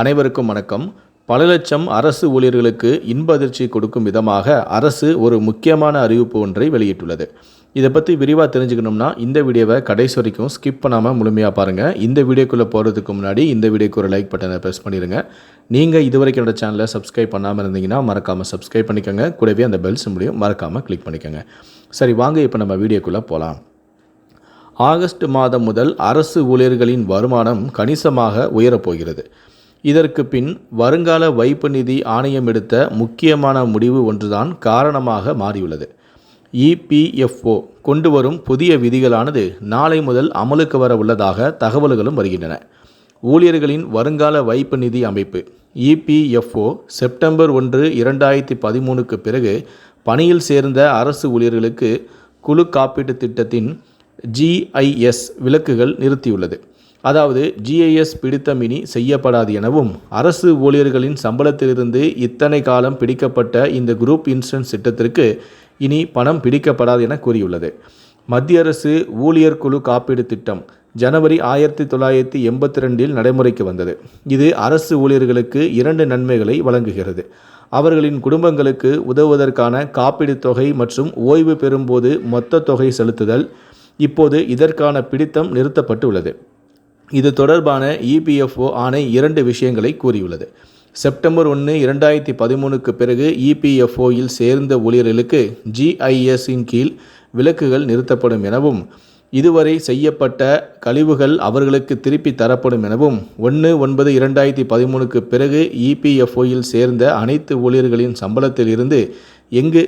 அனைவருக்கும் வணக்கம். பல லட்சம் அரசு ஊழியர்களுக்கு இன்ப அதிர்ச்சி கொடுக்கும் விதமாக அரசு ஒரு முக்கியமான அறிவிப்பு ஒன்றை வெளியிட்டுள்ளது. இதை பற்றி விரிவாக தெரிஞ்சுக்கணும்னா இந்த வீடியோவை கடைசி வரைக்கும் ஸ்கிப் பண்ணாமல் முழுமையாக பாருங்கள் இந்த வீடியோக்குள்ளே போகிறதுக்கு முன்னாடி இந்த வீடியோக்கு ஒரு லைக் பட்டனை ப்ரெஸ் பண்ணிடுங்க. நீங்கள் இதுவரைக்கும் என்னோட சேனலை சப்ஸ்கிரைப் பண்ணாமல் இருந்தீங்கன்னா மறக்காமல் சப்ஸ்கிரைப் பண்ணிக்கோங்க. கூடவே அந்த பெல் சிம்பிளையும் மறக்காமல் கிளிக் பண்ணிக்கோங்க. சரி வாங்க இப்போ நம்ம வீடியோக்குள்ளே போகலாம் ஆகஸ்ட் மாதம் முதல் அரசு ஊழியர்களின் வருமானம் கணிசமாக உயரப்போகிறது இதற்கு பின் வருங்கால வைப்பு நிதி ஆணையம் எடுத்த முக்கியமான முடிவு ஒன்றுதான் காரணமாக மாறியுள்ளது. இபிஎஃப்ஓ கொண்டு வரும் புதிய விதிகளானது நாளை முதல் அமலுக்கு வர உள்ளதாக தகவல்களும் வருகின்றன. ஊழியர்களின் வருங்கால வைப்பு நிதி அமைப்பு இபிஎஃப்ஓ செப்டம்பர் ஒன்று இரண்டாயிரத்தி பதிமூணுக்கு பிறகு பணியில் சேர்ந்த அரசு ஊழியர்களுக்கு குழு காப்பீட்டுத் திட்டத்தின் ஜிஐஎஸ் விலக்குகள் நிறுத்தியுள்ளது. அதாவது ஜிஐஎஸ் பிடித்தம் இனி செய்யப்படாது எனவும் அரசு ஊழியர்களின் சம்பளத்திலிருந்து இத்தனை காலம் பிடிக்கப்பட்ட இந்த குரூப் இன்சூரன்ஸ் திட்டத்திற்கு இனி பணம் பிடிக்கப்படாது என கூறியுள்ளது. மத்திய அரசு ஊழியர் குழு காப்பீடு திட்டம் ஜனவரி ஆயிரத்தி தொள்ளாயிரத்தி எண்பத்தி ரெண்டில் நடைமுறைக்கு வந்தது. இது அரசு ஊழியர்களுக்கு இரண்டு நன்மைகளை வழங்குகிறது. அவர்களின் குடும்பங்களுக்கு உதவுவதற்கான காப்பீடு தொகை மற்றும் ஓய்வு பெறும்போது மொத்த தொகை செலுத்துதல் இப்போது இதற்கான பிடித்தம் நிறுத்தப்பட்டு உள்ளது இது தொடர்பான இபிஎஃப்ஓ ஆணை இரண்டு விஷயங்களை கூறியுள்ளது. செப்டம்பர் ஒன்று இரண்டாயிரத்தி பதிமூணுக்கு பிறகு இபிஎஃப்ஓயில் சேர்ந்த ஊழியர்களுக்கு ஜிஐஎஸின் கீழ் விலக்குகள் நிறுத்தப்படும் எனவும் இதுவரை செய்யப்பட்ட கழிவுகள் அவர்களுக்கு திருப்பி தரப்படும் எனவும் ஒன்று ஒன்பது இரண்டாயிரத்தி பதிமூணுக்கு பிறகு இபிஎஃப்ஓயில் சேர்ந்த அனைத்து ஊழியர்களின் சம்பளத்திலிருந்து எங்கு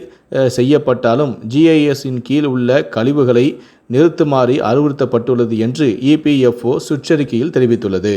செய்யப்பட்டாலும் ஜிஐஎஸின் கீழ் உள்ள கழிவுகளை நிறுத்துமாறு அறிவுறுத்தப்பட்டுள்ளது என்று இபிஎஃப்ஓ சுற்றறிக்கையில் தெரிவித்துள்ளது.